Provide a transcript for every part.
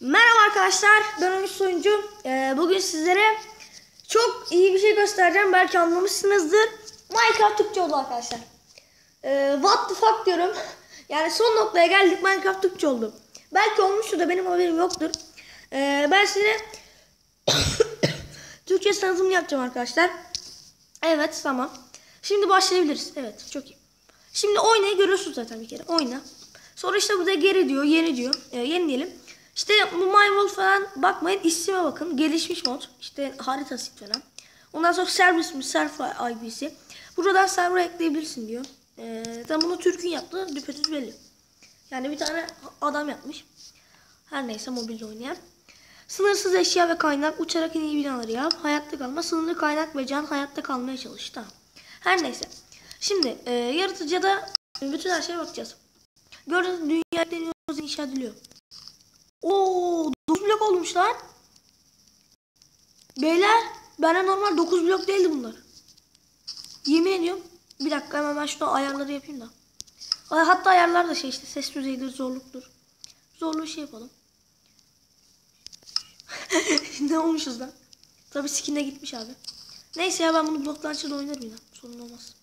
Merhaba arkadaşlar, ben Ümit Soyuncu. Ee, bugün sizlere çok iyi bir şey göstereceğim. Belki anlamışsınızdır. Minecraft Türkçe oldu arkadaşlar. Ee, what the fuck diyorum. Yani son noktaya geldik Minecraft Türkçe oldu. Belki olmuştur da benim haberim yoktur. Ee, ben size Türkçe tanıtımını yapacağım arkadaşlar. Evet tamam. Şimdi başlayabiliriz. Evet çok iyi. Şimdi oynayı görüyorsunuz zaten bir kere. Oyna. Sonra işte burada geri diyor, yeni diyor. E, yeni diyelim. İşte bu MyWorld falan bakmayın. isime bakın. Gelişmiş mod. İşte haritası falan. Ondan sonra servis mi? Server IP'si. Buradan server ekleyebilirsin diyor. E, tam bunu Türk'ün yaptığı düpedüz belli. Yani bir tane adam yapmış. Her neyse mobilde oynayan. Sınırsız eşya ve kaynak, uçarak en iyi binaları yap, hayatta kalma, sınırlı kaynak ve can hayatta kalmaya çalış. Her neyse. Şimdi e, yaratıcıda bütün her şeye bakacağız. Gördüğünüz dünya deniyoruz inşa ediliyor. Oo, 9 blok olmuş lan. Beyler, bana normal 9 blok değildi bunlar. Yemin ediyorum. Bir dakika hemen ben şurada ayarları yapayım da. Hatta ayarlar da şey işte ses düzeyidir, zorluktur. Zorluğu şey yapalım. ne olmuşuz lan? Tabi skin'e gitmiş abi. Neyse ya ben bunu blok launcher'da oynarım yine. Sorun olmaz.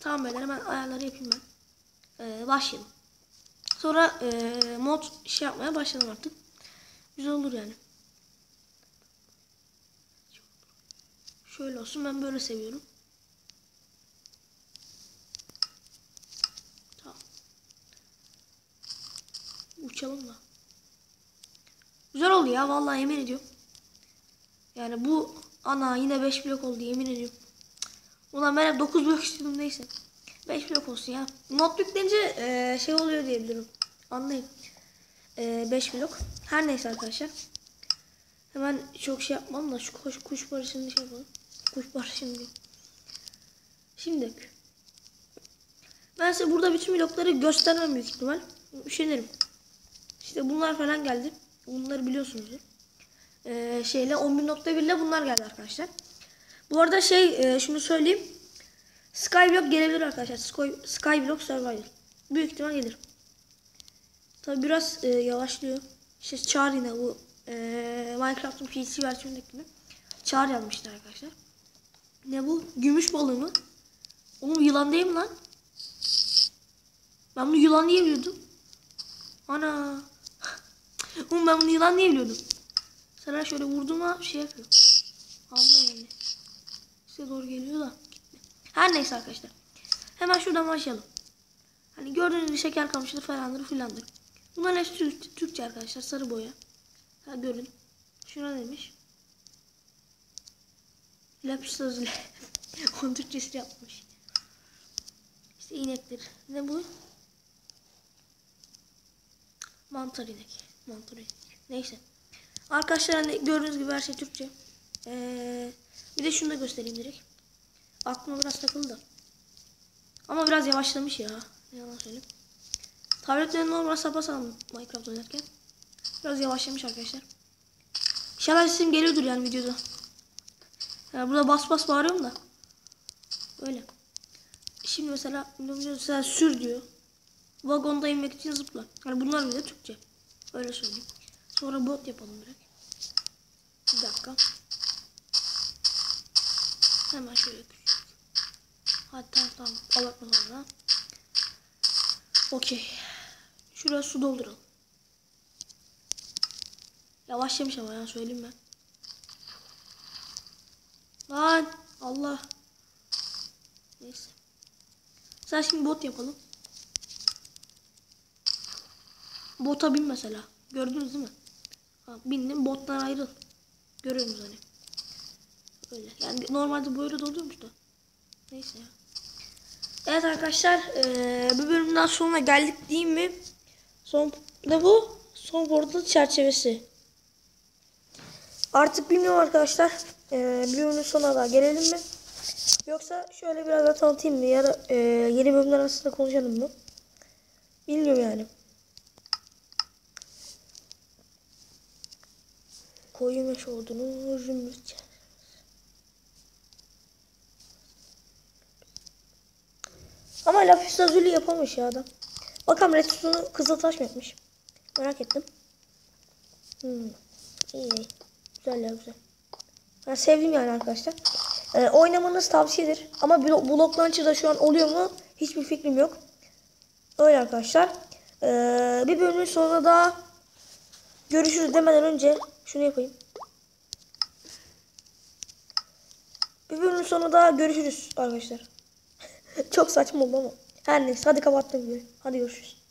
Tamam beyler hemen ayarları yapayım ben. Ee, başlayalım. Sonra e, mod şey yapmaya başlayalım artık. Güzel olur yani. Şöyle olsun ben böyle seviyorum. Tamam. Uçalım da. Güzel oldu ya vallahi yemin ediyorum. Yani bu ana yine 5 blok oldu yemin ediyorum. Ulan ben hep 9 blok istiyordum neyse. 5 blok olsun ya. Not yüklenince e, şey oluyor diyebilirim. Anlayın. 5 blok. Her neyse arkadaşlar. Hemen çok şey yapmam da şu kuş, kuş barışını şey yapalım. Kuş barışını değil. Şimdi. Ben size burada bütün blokları göstermem büyük ihtimal. Üşenirim. İşte bunlar falan geldi. Bunları biliyorsunuzdur. Ee, şeyle 11.1 ile bunlar geldi arkadaşlar. Bu arada şey e, şunu söyleyeyim. Skyblock gelebilir arkadaşlar. Sky, Skyblock Survival. Büyük ihtimal gelir. Tabi biraz e, yavaşlıyor. İşte Char yine bu e, Minecraft'ın PC versiyonundaki gibi. Char yazmışlar arkadaşlar. Ne bu? Gümüş balığı mı? Oğlum yılan değil mi lan? Ben bunu yılan diye biliyordum. Ana. Oğlum ben bunu yılan diye biliyordum. Sana şöyle vurduğuma şey yapıyor. Allah yani. Size doğru geliyor da. Her neyse arkadaşlar. Hemen şuradan başlayalım. Hani gördüğünüz gibi şeker kamışıdır falandır filandır. Bunların hepsi Türk, Türkçe arkadaşlar. Sarı boya. Ha görün. Şuna demiş. Lapis lazuli. Onun Türkçesini yapmış. İşte inektir. Ne bu? Mantar inek. Mantar inek. Neyse. Arkadaşlar hani gördüğünüz gibi her şey Türkçe. Ee, bir de şunu da göstereyim direkt. Aklıma biraz takıldı. Ama biraz yavaşlamış ya. Ne yalan söyleyeyim. Tabletlerin normal sapasağlam Minecraft oynarken. Biraz yavaşlamış arkadaşlar. İnşallah sesim geliyordur yani videoda. Yani burada bas bas bağırıyorum da. Öyle. Şimdi mesela, mesela sür diyor. Vagonda inmek için zıpla. Yani bunlar bile Türkçe. Öyle söyleyeyim. Sonra bot yapalım direkt. Bir dakika. Hemen şöyle küçük. Hatta tamam abartma sonra. Okey. Şuraya su dolduralım. Yavaşlamış ama ya söyleyeyim ben. Lan Allah. Neyse. Sen şimdi bot yapalım. Bota bin mesela. Gördünüz değil mi? Ha, bindim bottan ayrıl. Görüyorsunuz hani. Öyle. Yani normalde böyle de oluyormuş da. Neyse ya. Evet arkadaşlar ee, bu bölümden sonuna geldik değil mi? Son da bu. Son portal çerçevesi. Artık bilmiyorum arkadaşlar. Ee, bir bölümün sonuna da gelelim mi? Yoksa şöyle biraz da tanıtayım mı? Ya e, yeni bölümler arasında konuşalım mı? Bilmiyorum yani. Koyu meş olduğunu zümrüt Ama lapis lazuli yapamış ya adam. Bakalım redstone'u kızıltaş mı yapmış? Merak ettim. Hmm. İyi. Güzel ya güzel. Ben sevdim yani arkadaşlar. Ee, oynamanız tavsiyedir. Ama blo- Block Launcher'da şu an oluyor mu? Hiçbir fikrim yok. Öyle arkadaşlar. Ee, bir bölümün sonunda daha görüşürüz demeden önce şunu yapayım. Bir bölümün sonunda görüşürüz arkadaşlar. Çok saçma oldu ama. Her neyse hadi kapattım. Hadi görüşürüz.